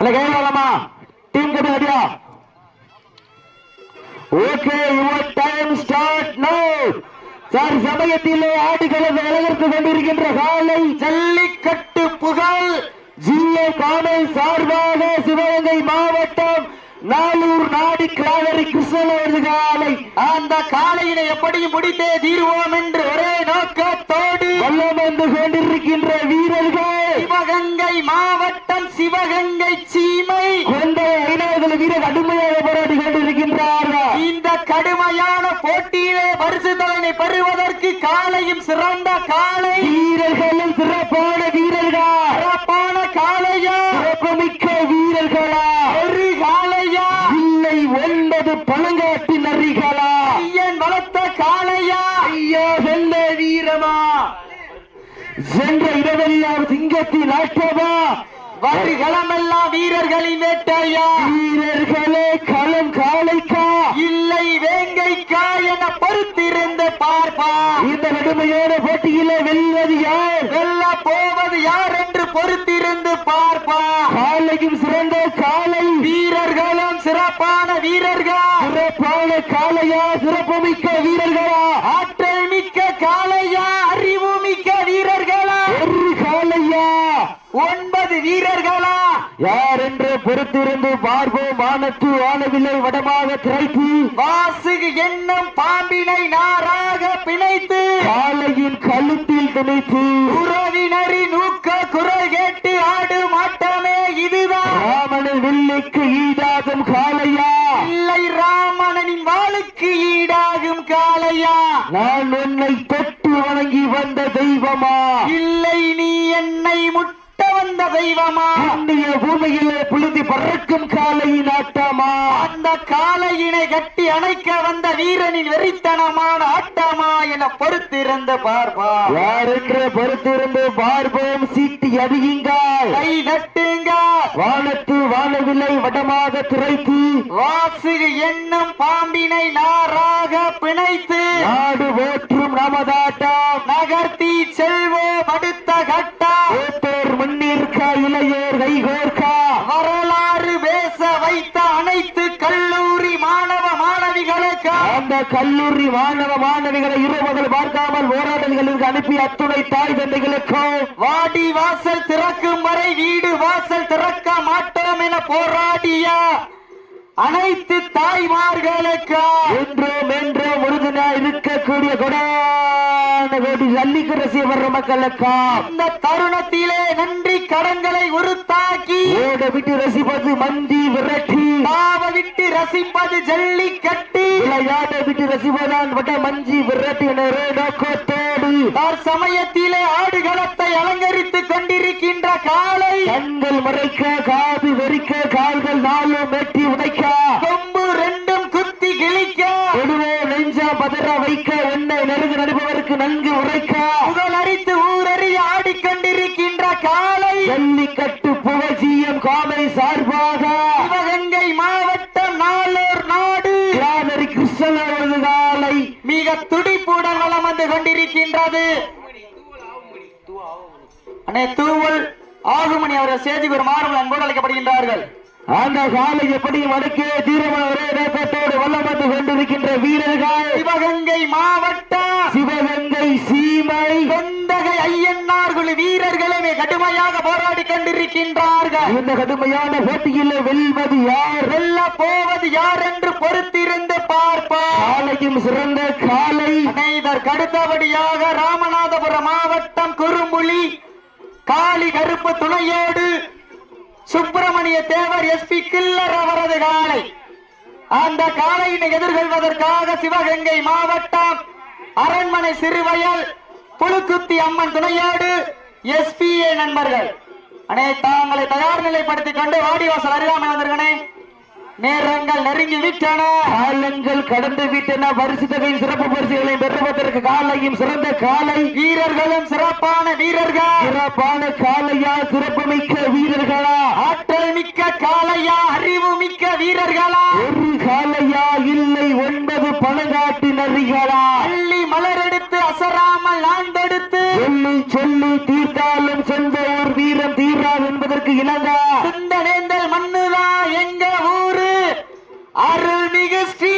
அல்ல கைவாளமா டீம் கட்டு அடியா okay your time start no sir சமயத்திலே ஆடுகளத்தை அலங்கரித்து கொண்டிருக்கின்ற காலை ஜல்லிக்கட்டு புகழ் ஜிஏ காலை சார்பாக சிவகங்கை மாவட்டம் நாளூர் நாடி கிளாவரி கிருஷ்ணன் காலை அந்த காலையினை எப்படி முடித்தே தீர்வோம் என்று ஒரே நோக்கத்தோடு வல்லம் வந்து கொண்டிருக்கின்ற வீரர்கள். சிவகங்கை மாவட்டம் சிவகங்கை சீமை. கொண்ட ஐநாவது வீரர் கடுமையாக போராடி கொண்டிருக்கின்றார்கள். இந்த கடுமையான போட்டியிலே பரிசு தலைமை பெறுவதற்கு காலையும் சிறந்த காலை. வீரர்களும் சிறப்பான வீரர்கள். சிறப்பான காலையா? சிறப்புமிக்க வீரர்களா ஒரு காலையா இல்லை ஒன்பது பழங்காட்டு நரிகளா? ஐயன் வளர்த்த காளையா? ஐயா வெள்ள வீரமா? சென்ற இரவெல்லாம் சிங்கத்தின் ஆட்டமா வருகளமெல்லாம் வீரர்களின் வேட்டையா? வீரர்களே களம் காளைக்கா? இல்லை வேங்கைக்கா என பொறுத்திருந்து பார்ப்பா. இந்த கடுமையான போட்டியில வெல்வது யார்? வெல்ல போவது யார் என்று பொறுத்திருந்து பார்ப்பா. காலையும் சிறந்த காலை வீரர்களும் சிறப்பான வீரர்கள். சிறப்பான காளையா சிறப்புமிக்க வீரர்களா? ஆற்றல் மிக்க காளையா அறிவு மிக்க வீரர்களா? ஒரு காளையா? ஒன்பது வீரர்களா? யார் என்று பொறுத்திருந்து பார்ப்போம் வானத்து வானவில்லை வடமாக திரைத்து வாசுகு என்னும் பாம்பினை நாராக பிணைத்து காலையின் கழுத்தில் திணைத்து உறவினரின் ஊக்க குரல் கேட்டு ஆடும் ஆட்டமே இதுதான். ராமனின் வில்லுக்கு ஈடாகும் காளையா? இல்லை ராமனின் வாளுக்கு ஈடாகும் காளையா? நான் உன்னை தொட்டு வணங்கி வந்த தெய்வமா? இல்லை நீ என்னை முட்ட வந்த தெய்வமா? இந்திய பூமியிலே புழுதி பறக்கும் காளையின் ஆட்டமா அந்த காளையினை கட்டி அணைக்க வந்த வீரனின் வெறித்தனமான ஆட்டமா என பொறுத்திருந்து பார்ப்பா யார் என்று பொறுத்திருந்து பார்ப்போம் சீட்டி அடியுங்க கை தட்டுங்க வானத்து வானவில்லை வடமாக திரைத்து. வாசு என்னும் பாம்பினை நாராக பிணைத்து. நாடு ஓற்றும் நமதாட்டம் நகர்த்தி செல்வோம் அடுத்த கட்டம். முன்னிற்கா இளையோர் கைகோர்க்கா வரலாறு பேச வைத்த அனைத்து கல்லூரி மாணவ மாணவிகளுக்கு அந்த கல்லூரி மாணவ மாணவிகளை இருவர்கள் பார்க்காமல் போராட்டங்களுக்கு அனுப்பி அத்துணை தாய் தந்தைகளுக்கும் வாடி வாசல் திறக்கும் வரை வீடு வாசல் திறக்க மாட்டோம் என போராடிய அனைத்து தாய்மார்களுக்கு. உறுதுணா இருக்கக்கூடிய கொடான கோடி ஜல்லிக்கு ரசிகர் மக்களுக்கு? இந்த தருணத்திலே நன்றி கடன்களை உருத்தாக்கி ஓட விட்டு ரசிப்பது மந்தி விரட்டி. பாவ விட்டு ரசிப்பது ஜல்லிக்கட்டு. விளையாட விட்டு ரசிப்பதான் வட மஞ்சி விரட்டி நோக்கத்தோடு சமயத்திலே ஆடுகளத்தை அலங்கரித்துக் கொண்டிருக்கின்ற காலை. கண்கள் மறைக்க காது வெறிக்க கால்கள் நாளும் வெட்டி உடைக்க? கொம்பு ரெண்டும் கிழிக்க கொடுவே நெஞ்சா பதற வைக்க உன்னை நெருங்கு நடுபவருக்கு நன்கு உரைக்க. புகழ் அரித்து ஊரறி ஆடிக்கொண்டிருக்கின்ற காலை. ஜல்லிக்கட்டு புகழ்ச்சியம் காலை சார்பாக. சிவகங்கை மாவட்டம் நாளூர் நாடு. கிராமரி கிருஷ்ணன் அவரது காலை. மிக துடிப்புடன் வளம் வந்து கொண்டிருக்கின்றது. அண்ணே தூவல் ஆகுமணி அவர்கள் சேதிக்கு ஒரு மாறுதல் அன்போடு அழைக்கப்படுகின்றார்கள். அந்த காலை எப்படி வடக்கே தீரமான ஒரே நோக்கத்தோடு வல்லம் வந்து கொண்டிருக்கின்ற வீரர்கள்? சிவகங்கை மாவட்டம் சிவகங்கை சீமை. கொண்டகை ஐயன்னார்கள் வீரர்களுமே கடுமையாக போராடி கொண்டிருக்கின்றார்கள். இந்த கடுமையான போட்டியில் வெல்வது யார்? வெல்ல போவது யார் என்று பொறுத்திருந்து பார்ப்பார் காலையும் சிறந்த காலை. இதற்கு அடுத்தபடியாக ராமநாதபுரம் மாவட்டம் குறும்புலி காளி கருப்பு துணையோடு சுப்பிரமணிய தேவர் எஸ்பி கில்லர் அவரது காலை. அந்த காளையினை எதிர்கொள்வதற்காக சிவகங்கை மாவட்டம் அரண்மனை சிறுவயல் புழுக்குத்தி அம்மன் துணையோடு எஸ்பிஏ நண்பர்கள். அனைத்து தாங்களை தயார் நிலைப்படுத்திக் கொண்டு வாடிவாசல் அருகாமல் வந்திருக்கனே நேரங்கள் நெருங்கி விட்டன. காலங்கள் கடந்து விட்டன பரிசு சிறப்பு பரிசுகளை பெறுவதற்கு காலையும் சிறந்த காலை. வீரர்களும் சிறப்பான வீரர்கள். சிறப்பான காலையா சிறப்பு மிக்க வீரர்களா? ஆற்றல் மிக்க காலையா அறிவு மிக்க வீரர்களா? ஒரு காலையா இல்லை ஒன்பது பணங்காட்டு நரிகளா அள்ளி மலரெடுத்து அசராமல் ஆண்டெடுத்து சொல்லி சொல்லி தீர்த்தாலும் சொந்த ஒரு வீரம் தீர மாறாது என்பதற்கு இணங்க. சிந்தனேந்தல் மண்ணுதான் எங்க ஊரு? அருள்மிகு ஸ்ரீ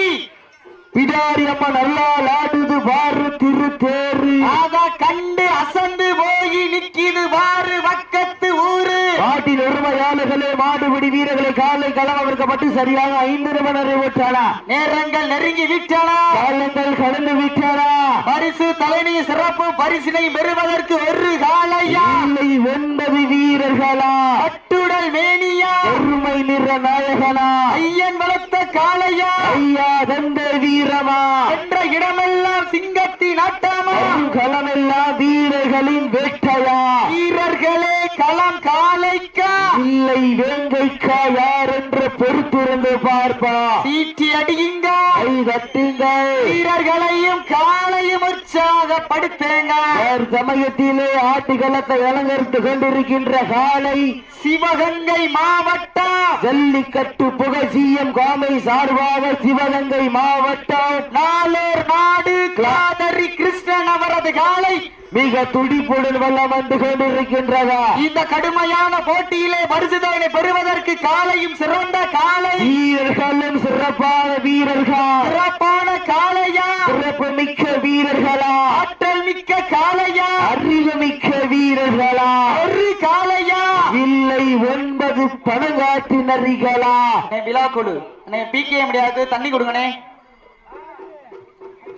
பிடாரி அம்மன் அல்லால் ஆடுது வாரு திரு தேரு அத கண்டு அசந்து போய் நிக்கிது பாரு பக்கத்து ஊரு. நாட்டின் உரிமையாளர்களே மாடுபிடி வீரர்களை காலை களவமைக்கப்பட்டு சரியாக ஐந்து நிமிடம் நிறைவேற்றானா நேரங்கள் நெருங்கி விட்டன காலங்கள் கடந்து விட்டானா பரிசு தலைமை சிறப்பு பரிசினை பெறுவதற்கு ஒரு காலையா இல்லை ஒன்பது வீரர்களா? கட்டுடல் மேனியா? ஒருமை நிற நாயகனா? ஐயன் வளர்த்த காளையா? ஐயா தந்த வீரமா? என்ற இடமெல்லாம் சிங்கத்தின் ஆட்டமா? களமெல்லாம் வீரர்களின் வேட்டையா? வீரர்களே களம் காலைக்கா இல்லை வேங்கைக்கா யார் என்று பொறுத்திருந்து பார்ப்பா. சீட்டி அடியுங்க. கை தட்டுங்கள் வீரர்களையும் காலையும் உற்சாகப்படுத்துங்க சமயத்திலே ஆட்டுகளத்தை அலங்கரித்து கொண்டிருக்கின்ற காலை சிவகங்கை மாவட்டம். ஜல்லிக்கட்டு புகழ்ச்சியம் காமை சார்பாக சிவகங்கை மாவட்டம். நாளூர் நாடு காதரி கிருஷ்ணன் அவரது காலை மிக துடிப்புடன் வல்லம் வந்து கொண்டிருக்கின்றதா? இந்த கடுமையான போட்டியிலே பரிசுதவனை பெறுவதற்கு காலையும் சிறந்த காலை. வீரர்களும் சிறப்பான வீரர்கள்? சிறப்பான காளையா? சிறப்பு மிக்க வீரர்களா? ஆற்றல் மிக்க காளையா? அறிவு மிக்க வீரர்களா? ஒரு காளையா? இல்லை ஒன்பது பணங்காட்டு நரிகளா விழா கொடு அண்ணே பிகே முடியாது. தண்ணி கொடுங்கண்ணே.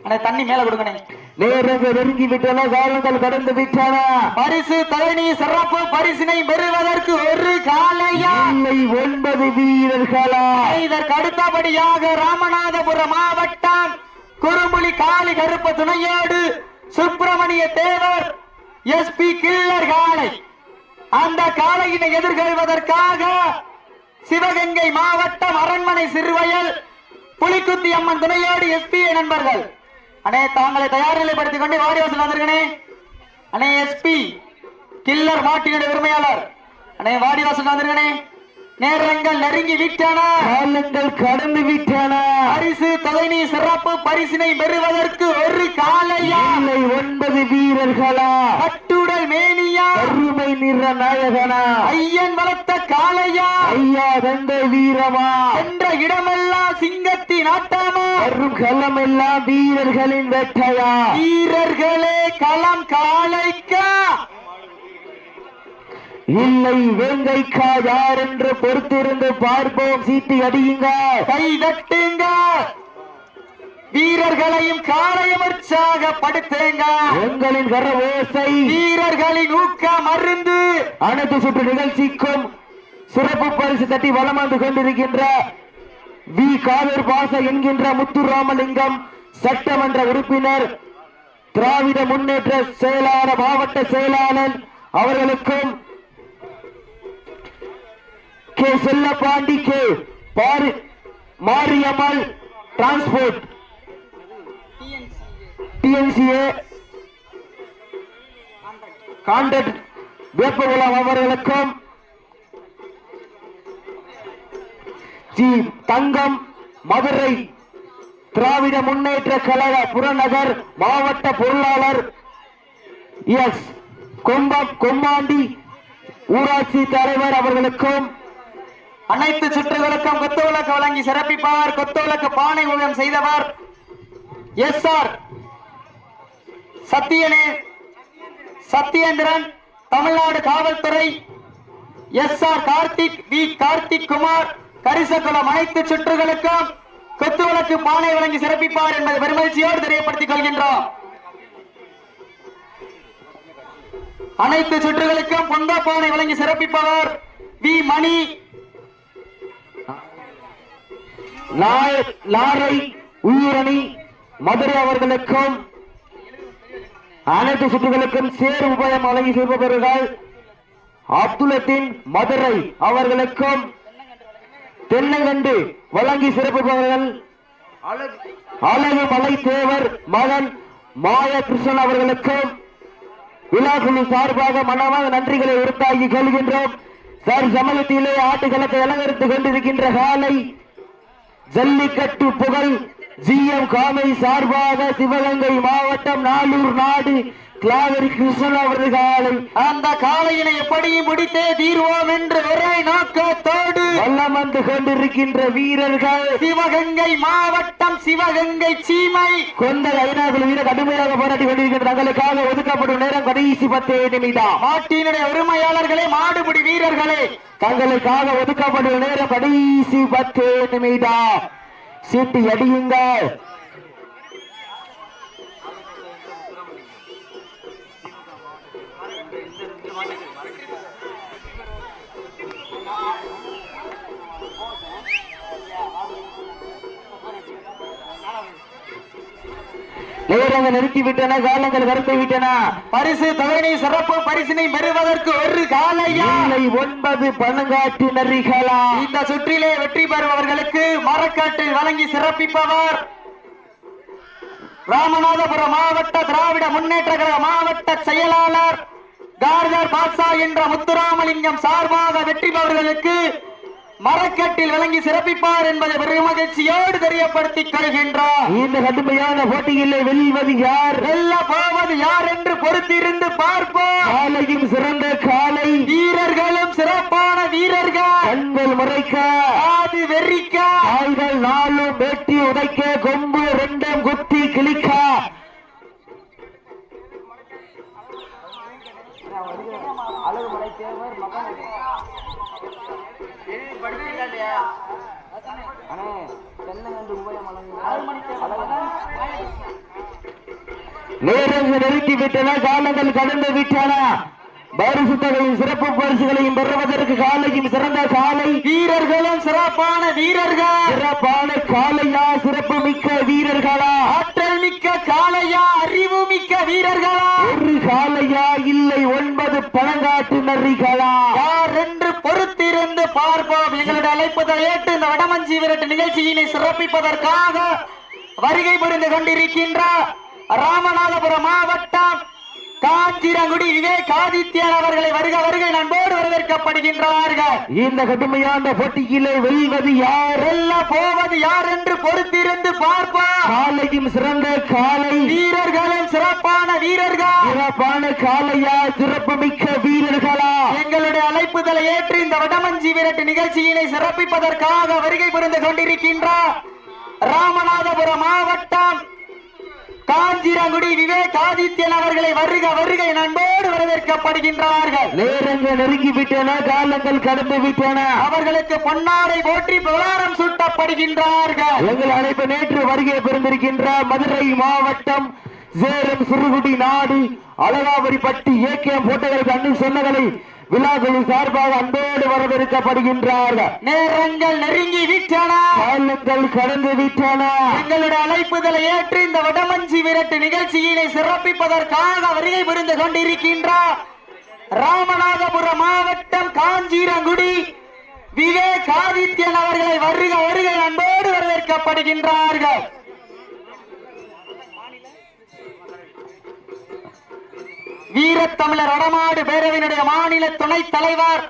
அண்ணே தண்ணி மேல கொடுங்கண்ணே. நேரங்கள் நெருங்கி விட்டன காலங்கள் கடந்து விட்டன. பரிசு தலைநீ சிறப்பு பரிசினை பெறுவதற்கு ஒரு காளையா? இல்லை ஒன்பது வீரர்களா? இதற்கு அடுத்தபடியாக ராமநாதபுரம் மாவட்டம் குறும்புலி காளி கருப்ப துணையோடு சுப்பிரமணிய தேவர் எஸ்பி கில்லர் காளை. அந்த காளையினை எதிர்கொள்வதற்காக சிவகங்கை மாவட்டம் அரண்மனை சிறுவயல் புலிக்குத்தி அம்மன் துணையோடு எஸ்பி நண்பர்கள். அண்ணே தாங்களை தயார் நிலைப்படுத்திக் கொண்டு வாரிவாசல் வந்திருக்கனே அண்ணே எஸ்பி கில்லர் மாட்டினுடைய உரிமையாளர். அண்ணே வாடிவாசல் வந்திருக்கனே நேரங்கள் நெருங்கி விட்டன. காலங்கள் கடந்து விட்டன. பரிசு தொகைநீ சிறப்பு பரிசினை பெறுவதற்கு ஒரு காலையா? இல்லை ஒன்பது வீரர்களா? கட்டுடல் மேனியா? அருமை நிற நாயகனா? ஐயன் வளர்த்த காளையா? ஐயா தந்த வீரமா? என்ற இடமெல்லாம் சிங்கத்தின் ஆட்டமா வரும் களமெல்லாம் வீரர்களின் வேட்டையா? வீரர்களே களம் காளைக்கா? இல்லை வேங்கைக்கா யார் என்று பொறுத்திருந்து பார்ப்போம். சீட்டி அடியுங்க. கை தட்டுங்க வீரர்களையும் காளையும் உற்சாகப்படுத்துங்க எங்களின் கர ஓசை. வீரர்களின் ஊக்கம் மருந்து. அனைத்து சுற்று நிகழ்ச்சிக்கும் சிறப்பு பரிசு தட்டி வலம் வந்து கொண்டிருக்கின்ற வி. காவேர் பாச என்கின்ற முத்துராமலிங்கம் சட்டமன்ற உறுப்பினர் திராவிட முன்னேற்ற செயலாளர் மாவட்ட செயலாளர் அவர்களுக்கும் K Chellapandi K Pari Mariyammal transport TNCA contract Veppakulam அவர்களுக்கும். ஜி தங்கம் மதுரை திராவிட முன்னேற்ற கழக புறநகர் மாவட்ட பொருளாளர் எஸ் கொம்பம் கொம்மாண்டி ஊராட்சி தலைவர் அவர்களுக்கும். அனைத்து சுற்றுகளுக்கும் கொத்து விளக்கு வழங்கி சிறப்பிப்பவர் கொத்துவிளக்கு பானை ஊழியம் செய்தவர் எஸ் ஆர் சத்தியனே சத்யேந்திரன் தமிழ்நாடு காவல்துறை S R Karthik V. Karthik Kumar Karisakulam அனைத்து சுற்றுகளுக்கும் கொத்து விளக்கு பானை வழங்கி சிறப்பிப்பார் என்பதை பெருமகிழ்ச்சியோடு தெரியப்படுத்திக் கொள்கின்றோம். அனைத்து சுற்றுகளுக்கும் பொங்கல் பானை வழங்கி சிறப்பிப்பவர் வி. மணி. லாரை உயிரணி மதுரை அவர்களுக்கும் அனைத்து சுற்றுகளுக்கும் சேர் உபயம் வழங்கி செல்பவர்கள் அப்துலத்தின் மதுரை அவர்களுக்கும் தென்னங்கண்டு வழங்கி சிறப்புபவர்கள் அழகு மலை தேவர் மகன் மாய கிருஷ்ணன் அவர்களுக்கும் விழாக்குழு சார்பாக மனமாக நன்றிகளை உருத்தாகி கொள்கின்றோம். சார் சமயத்திலே ஆட்டுக்களத்தை அலங்கரித்துக் கொண்டிருக்கின்ற காலை ஜல்லிக்கட்டு புகழ் ஜிஎம் காமை சார்பாக சிவகங்கை மாவட்டம் நாளூர் நாடு திலாவரி கிருஷ்ணன் அவரது காலை. அந்த காளையினை எப்படியும் முடித்தே தீர்வோம் என்று ஒரே நோக்கத்தோடு. வல்லம் வந்து கொண்டிருக்கின்ற வீரர்கள். சிவகங்கை மாவட்டம் சிவகங்கை சீமை. கொண்ட ஐநாகுழு வீரர் கடுமையாக போராடி கொண்டிருக்கின்ற தங்களுக்காக ஒதுக்கப்படும் நேரம் கடைசி பத்து நிமிடம். மாட்டினுடைய உரிமையாளர்களே மாடுபிடி வீரர்களே. தங்களுக்காக ஒதுக்கப்படும் நேரம் கடைசி பத்து நிமிடம். சீட்டு அடியுங்கள். நேரங்கள் நிறுத்திவிட்டன காலங்கள் கருத்து விட்டன பரிசு தொகையினை சிறப்பு பரிசினை பெறுவதற்கு ஒரு காலையா? ஒன்பது பணங்காட்டு நரிகளா? இந்த சுற்றிலே வெற்றி பெறுபவர்களுக்கு மரக்காட்டு வழங்கி சிறப்பிப்பவர் ராமநாதபுரம் மாவட்ட திராவிட முன்னேற்ற கழக மாவட்ட செயலாளர் கார்கர் பாட்சா என்ற முத்துராமலிங்கம் சார்பாக வெற்றி பெறுவர்களுக்கு மரக்கட்டில் வழங்கி சிறப்பிப்பார் என்பதை பெருமகிழ்ச்சியோடு தெரியப்படுத்திக் கொள்கின்றார். இந்த கடுமையான போட்டியிலே வெல்வது யார்? வெல்ல போவது யார் என்று பொறுத்திருந்து பார்ப்போம். காலையும் சிறந்த காலை. வீரர்களும் சிறப்பான வீரர்கள். கண்கள் முறைக்க. ஆதி வெறிக்க. கால்கள் நாளும் வெட்டி உதைக்க. கொம்பு ரெண்டும் குத்தி கிழிக்க நேரங்கள் நெருக்கி விட்டன காலங்கள் கடந்து விட்டன. பரிசு தொகையின் சிறப்பு பரிசுகளையும் பெறுவதற்கு காலையும் சிறந்த காலை. வீரர்களும் சிறப்பான வீரர்கள். சிறப்பான காலையா சிறப்பு மிக்க வீரர்களா? ஆற்றல் மிக்க காளையா அறிவு மிக்க வீரர்களா? ஒரு காலையா இல்லை ஒன்பது பழங்காட்டு நரிகளா? யார் என்று பொறுத்திருந்து பார்ப்போம். எங்களுடைய அழைப்பதை ஏற்று இந்த வடமஞ்சி விரட்டு நிகழ்ச்சியினை சிறப்பிப்பதற்காக வருகை புரிந்து கொண்டிருக்கின்ற ராமநாதபுரம் மாவட்டம் காஞ்சிரங்குடி விவேக் ஆதித்யன் அவர்களை வருக வருகை நண்போடு வரவேற்கப்படுகின்றார்கள். இந்த கடுமையான போட்டியிலே வெல்வது யார் வெல்ல போவது யார் என்று பொறுத்திருந்து பார்ப்போம். காலையும் சிறந்த காலை. வீரர்களும் சிறப்பான வீரர்கள். சிறப்பான காலையா சிறப்பு மிக்க வீரர்களா? எங்களுடைய அழைப்புதலை ஏற்று இந்த வடமஞ்சி விரட்டு நிகழ்ச்சியினை சிறப்பிப்பதற்காக வருகை புரிந்து கொண்டிருக்கின்றார் ராமநாதபுரம் மாவட்டம் காஞ்சிரங்குடி விவேக் ஆதித்யன் அவர்களை வருக வருகை நண்போடு வரவேற்கப்படுகின்றார்கள். நேரங்கள் நெருங்கி விட்டன காலங்கள் கடந்து விட்டன அவர்களுக்கு பொன்னாடை போற்றி புகழாரம் சூட்டப்படுகின்றார்கள். எங்கள் அழைப்பு நேற்று வருகை பெருந்திருக்கின்ற மதுரை மாவட்டம் சேரம் சிறுகுடி நாடு அழகாபுரிப்பட்டி ஏகேஎம் போட்டோகளுக்கு அண்ணன் சொன்னகளை விழாக்குழு சார்பாக அன்போடு வரவேற்கப்படுகின்றார்கள். நேரங்கள் நெருங்கி விட்டன. காலங்கள் கடந்து விட்டன. எங்களுடைய அழைப்புதலை ஏற்று இந்த வடமஞ்சி விரட்டு நிகழ்ச்சியினை சிறப்பிப்பதற்காக வருகை புரிந்து கொண்டிருக்கின்றார். ராமநாதபுரம் மாவட்டம் காஞ்சிரங்குடி. விவேக் ஆதித்யன் அவர்களை வருக வருகை அன்போடு வரவேற்கப்படுகின்றார்கள். வீரத்தமிழர் வடமாடு பேரவையினுடைய மாநில துணைத் தலைவர்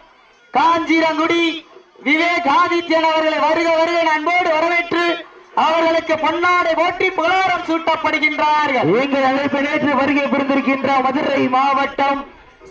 காஞ்சிரங்குடி விவேக் ஆதித்யன் அவர்களை வருக வருக அன்போடு வரவேற்று அவர்களுக்கு பொன்னாடை போற்றி புகழாரம் சூட்டப்படுகின்றார்கள். எங்கள் அழைப்பு நேற்று வருகை புரிந்திருக்கின்ற மதுரை மாவட்டம்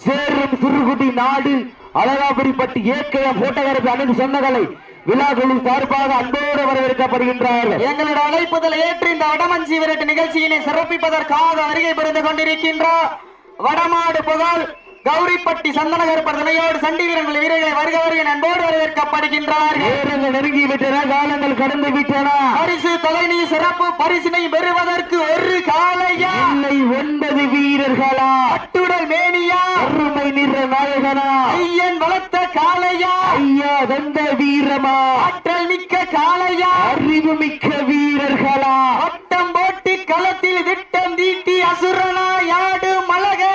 சேரும் சிறுகுடி நாடு அழகாபுரிப்பட்டி ஏகேஎம் போட்டோகிராபி அனைத்து சொன்னகளை விழாக்குழு சார்பாக அன்போடு வரவேற்கப்படுகின்றார்கள். எங்களுடைய அழைப்புதல் ஏற்று இந்த வடமஞ்சி விரட்டு நிகழ்ச்சியினை சிறப்பிப்பதற்காக வருகை புரிந்து கொண்டிருக்கின்றார் வடமாடு புகழ். கௌரிப்பட்டி சந்தனகர் துணையோடு சண்டி வீரர்கள் வீரர்களை வருக வருக அன்போடு வரவேற்கப்படுகின்றார்கள். நெருங்கி விட்டன காலங்கள் கடந்து விட்டன. பரிசு தொலைநீ சிறப்பு பரிசினை பெறுவதற்கு ஒரு காலையா இல்லை ஒன்பது வீரர்களா? அட்டுடல் மேனியா? அருமை நிற நாயகனா? ஐயன் வளர்த்த காளையா? ஐயா தந்த வீரமா? ஆற்றல் மிக்க காளையா? அறிவு மிக்க வீரர்களா? வட்டம் போட்டு களத்தில் திட்டம் தீட்டி அசுரனா யாடு வீசும்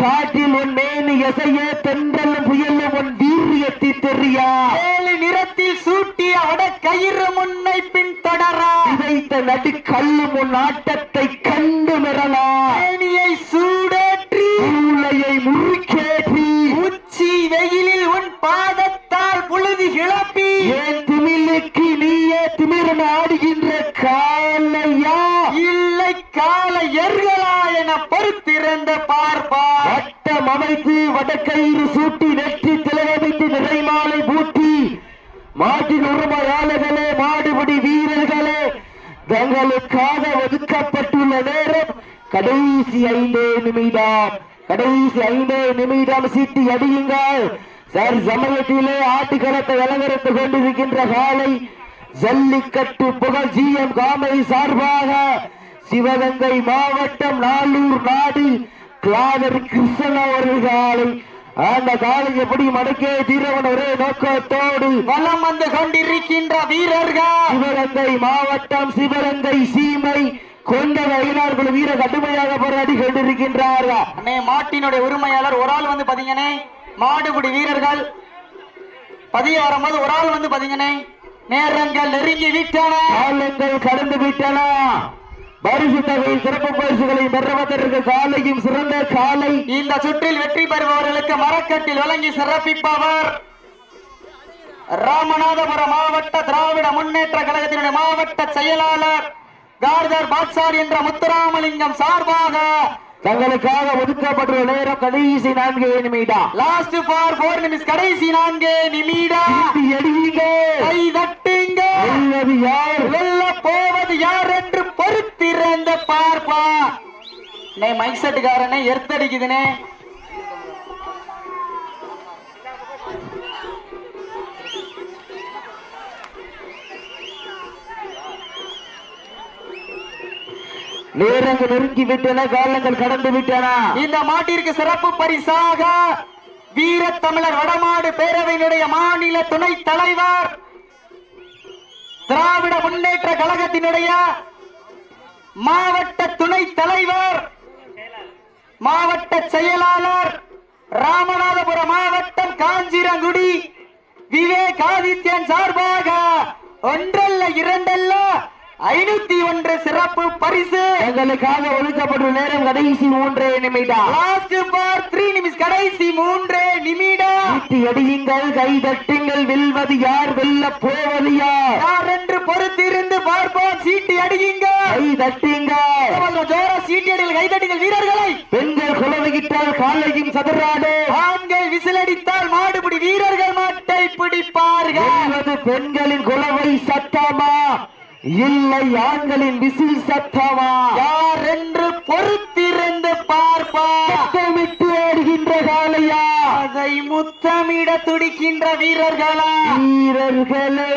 காற்றில் உன் மேனி எசைய தென்றலும் புயலும் உன் வீரியத்தை தெரியா? ஏழு நிறத்தில் சூட்டிய வட கயிறு முன்னை பின் தொடரா விதைத்த நடு கல்லும் உன் ஆட்டத்தை கண்டு மிரலா மேனியை சூடேற்றி மூளையை முறுக்கேற்றி. உச்சி வெயிலில் உன் பாதத்தால் புழுதி கிளப்பி. ஏன் திமிலுக்கு நீயே திமிரன் ஆடுகின்ற காலையா இல்லை கால எர்களா என பொறுத்திருந்து அமைத்து வடக்கயிறு சூட்டி நெற்றி திலகமிட்டு நிறைமாலை பூட்டி மாட்டின் உரிமையாளர்களே மாடுபடி வீரர்களே தங்களுக்காக ஒதுக்கப்பட்டுள்ள நேரம் கடைசி ஐந்தே நிமிடம். கடைசி ஐந்தே நிமிடம் சீட்டி அடியுங்கள். சார் சமயத்திலே ஆட்டுக்கரத்தை அலங்கரித்துக் கொண்டிருக்கின்ற காலை ஜல்லிக்கட்டு புகழ் ஜி எம் காமை சார்பாக சிவகங்கை மாவட்டம் நாளூர் நாடு கிளாதர் கிருஷ்ணன் அவர்கள் காலை. அந்த காலை எப்படி மடக்கே தீரவன் ஒரே நோக்கத்தோடு வலம் வந்து கொண்டிருக்கின்ற வீரர்கள். சிவகங்கை மாவட்டம் சிவகங்கை சீமை கொண்ட ஐநார்கள் வீர கடுமையாக போராடி கொண்டிருக்கின்றார்கள். அண்ணே மாட்டினுடைய உரிமையாளர் ஒரு ஆள் வந்து பாத்தீங்கன்னே மாடுபிடி வீரர்கள் பதிய வரும்போது ஒரு ஆள் வந்து பாத்தீங்கன்னே நேரங்கள் நெருங்கி விட்டன. காலங்கள் கடந்து விட்டன. பரிசு தொகை சிறப்பு பரிசுகளை பெறுவதற்கு காலையும் சிறந்த காலை. இந்த சுற்றில் வெற்றி பெறுபவர்களுக்கு மரக்கட்டில் வழங்கி சிறப்பிப்பவர் ராமநாதபுரம் மாவட்ட திராவிட முன்னேற்ற கழகத்தினுடைய மாவட்ட செயலாளர் கார்தர் பாட்சார் என்ற முத்துராமலிங்கம் சார்பாக தங்களுக்காக ஒதுக்கப்பட்டுள்ள நேரம் கடைசி நான்கு நிமிடம் லாஸ்ட் ஃபார் போர் நிமிஷம் கடைசி நான்கு நிமிடம் சீட்டி அடியுங்க. கை தட்டுங்க. யார்? வெல்ல போவது யார் என்று பொறுத்திருந்த பார்ப்பா. நே மைக் செட்டுக்காரனே எர்த்தடிக்குதுனே. நேரங்கள் நெருங்கி விட்டன காலங்கள் கடந்து விட்டன. இந்த மாட்டிற்கு சிறப்பு பரிசாக வீர தமிழர் வடமாடு பேரவையினுடைய மாநில துணை தலைவர் திராவிட முன்னேற்ற கழகத்தினுடைய மாவட்ட துணை தலைவர் மாவட்ட செயலாளர் ராமநாதபுரம் மாவட்டம் காஞ்சிரங்குடி விவேக் ஆதித்யன் சார்பாக ஒன்றல்ல இரண்டல்ல ஐநூத்தி ஒன்று சிறப்பு பரிசு. தங்களுக்காக ஒதுக்கப்பட்டுள்ள நேரம் கடைசி மூன்றே நிமிடம். லாஸ்ட் பார் த்ரீ நிமிஷம் கடைசி மூன்றே நிமிடம். அடியுங்கள் கை தட்டுங்கள் வெல்வது யார் வெல்ல போவது யார்? யார் என்று பொறுத்திருந்து பார்ப்போம் சீட்டி அடியுங்க கை தட்டுங்கள். ஜோர சீட்டி அடிகள் கைதட்டுங்கள் வீரர்களை. பெண்கள் குலவையிட்டால் காலையும் சதுராடு ஆண்கள் விசிலடித்தால் மாடுபிடி வீரர்கள் மாட்டை பிடிப்பார்கள். பெண்களின் குலவை சத்தமா? இல்லை ஆண்களின் விசில் சத்தமா? யார் என்று பொறுத்திருந்து பார்ப்பார் சத்தமிட்டு ஆடுகின்ற காலையா அதை முத்தமிட துடிக்கின்ற வீரர்களா? வீரர்களே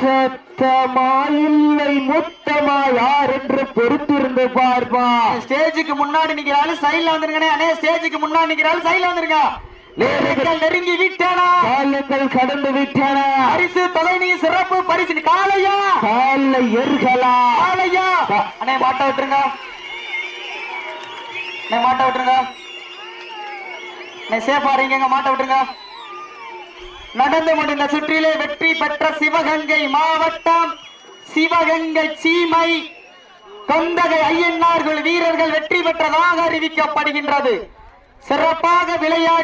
சத்தமா? இல்லை மொத்தமா? யார் என்று பொறுத்திருந்து பார்ப்பா? ஸ்டேஜுக்கு முன்னாடி நிக்கிறாள் சைடுல வந்துருங்கண்ணே அண்ணே ஸ்டேஜுக்கு முன்னாடி நிக்கிறாள் சைடுல வந்துருங்க நேரங்கள் நெருங்கி விட்டனா. காலங்கள் கடந்து விட்டன. பரிசு தொலைநீ சிறப்பு பரிசு காலையா கால எர்களா? காலையா அண்ணே மாட்ட விட்டுருங்க. அண்ணே மாட்ட விட்டுருங்க. அண்ணே சேஃபா இருக்கீங்க மாட்ட விட்டுருங்க. நடந்து முடிந்த சுற்றிலே வெற்றி பெற்ற சிவகங்கை மாவட்டம் சிவகங்கை சீமை. கொந்தகை ஐயன்னார்கள் வீரர்கள் வெற்றி பெற்றதாக அறிவிக்கப்படுகின்றது. சிறப்பாக விளையாடி